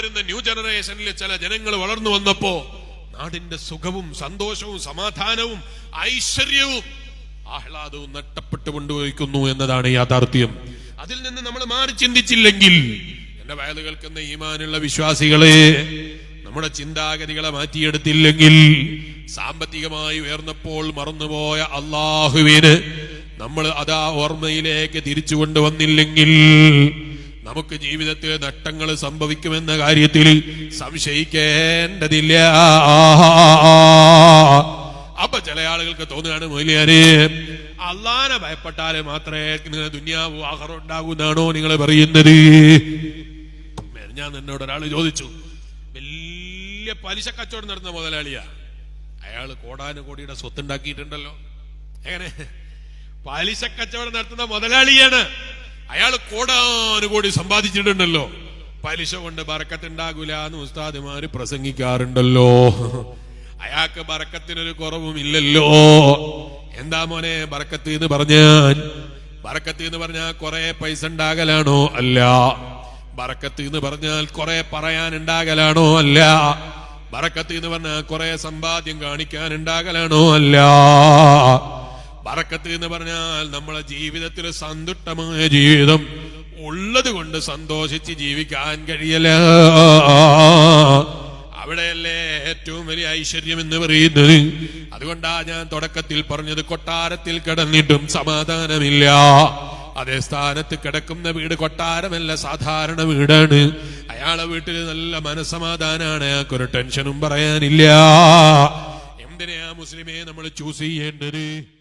വരുന്ന ന്യൂ ജനറേഷനിലെ ചില ജനങ്ങൾ വളർന്നു വന്നപ്പോ നാടിന്റെ സുഖവും സന്തോഷവും സമാധാനവും ഐശ്വര്യവും ആഹ്ലാദവും നഷ്ടപ്പെട്ടു കൊണ്ടുപോയിക്കുന്നു എന്നതാണ് യാഥാർത്ഥ്യം. അതിൽ നിന്ന് നമ്മൾ മാറി ചിന്തിച്ചില്ലെങ്കിൽ എന്റെ വയത് കേൾക്കുന്ന ഈമാനുള്ള വിശ്വാസികളെ നമ്മുടെ ചിന്താഗതികളെ മാറ്റിയെടുത്തില്ലെങ്കിൽ സാമ്പത്തികമായി ഉയർന്നപ്പോൾ മറന്നുപോയ അള്ളാഹുവിന് നമ്മൾ അതാ ഓർമ്മയിലേക്ക് തിരിച്ചു കൊണ്ടുവന്നില്ലെങ്കിൽ നമുക്ക് ജീവിതത്തിൽ നഷ്ടങ്ങൾ സംഭവിക്കുമെന്ന കാര്യത്തിൽ സംശയിക്കേണ്ടതില്ല. അപ്പൊ ചില ആളുകൾക്ക് തോന്നുകയാണ് മൊയ്ലിയാര് അള്ളാനെ ഭയപ്പെട്ടാൽ മാത്രമേ നിങ്ങൾ ദുന്യാവു ആഹാരം ഉണ്ടാകുന്നാണോ നിങ്ങൾ പറയുന്നത്? ഞാൻ എന്നോട് ഒരാൾ ചോദിച്ചു വലിയ പലിശ കച്ചവടം നടന്ന മുതലാളിയാ അയാൾ കോടാനുകോടിയുടെ സ്വത്തുണ്ടാക്കിയിട്ടുണ്ടല്ലോ. എങ്ങനെ? പലിശ കച്ചവടം നടത്തുന്ന മുതലാളിയാണ്. അയാൾ കോടാനുകോടി സമ്പാദിച്ചിട്ടുണ്ടല്ലോ. പലിശ കൊണ്ട് ബറക്കത്തുണ്ടാകൂല എന്ന് ഉസ്താദുമാര് പ്രസംഗിക്കാറുണ്ടല്ലോ. അയാൾക്ക് ബറക്കത്തിനൊരു കുറവും ഇല്ലല്ലോ. എന്താ മോനെ ബറക്കത്ത് എന്ന് പറഞ്ഞാൽ? ബറക്കത്ത് എന്ന് പറഞ്ഞാൽ കുറെ പൈസ ഉണ്ടാകലാണോ? അല്ല. ബറക്കത്ത് എന്ന് പറഞ്ഞാൽ കുറെ പറയാൻ ഉണ്ടാകലാണോ? അല്ല. ബറക്കത്ത് എന്ന് പറഞ്ഞാൽ കുറെ സമ്പാദ്യം കാണിക്കാൻ ഉണ്ടാകലാണോ? അല്ല. ബറക്കത്ത് എന്ന് പറഞ്ഞാൽ നമ്മളെ ജീവിതത്തിൽ സന്തുഷ്ടമായ ജീവിതം ഉള്ളത് കൊണ്ട് സന്തോഷിച്ച് ജീവിക്കാൻ കഴിയല. അവിടെയല്ലേ ഏറ്റവും വലിയ ഐശ്വര്യം എന്ന് പറയുന്നത്? അതുകൊണ്ടാ ഞാൻ തുടക്കത്തിൽ പറഞ്ഞത് കൊട്ടാരത്തിൽ കിടന്നിട്ടും സമാധാനമില്ല. അതേ സ്ഥാനത്ത് കിടക്കുന്ന വീട് കൊട്ടാരമല്ല സാധാരണ വീടാണ്. അയാളെ വീട്ടിൽ നല്ല മനസ്സമാധാനാണ് അയാൾക്കൊരു ടെൻഷനും പറയാനില്ല. എന്തിനാ മുസ്ലിമേ നമ്മൾ ചൂസ് ചെയ്യേണ്ടത്?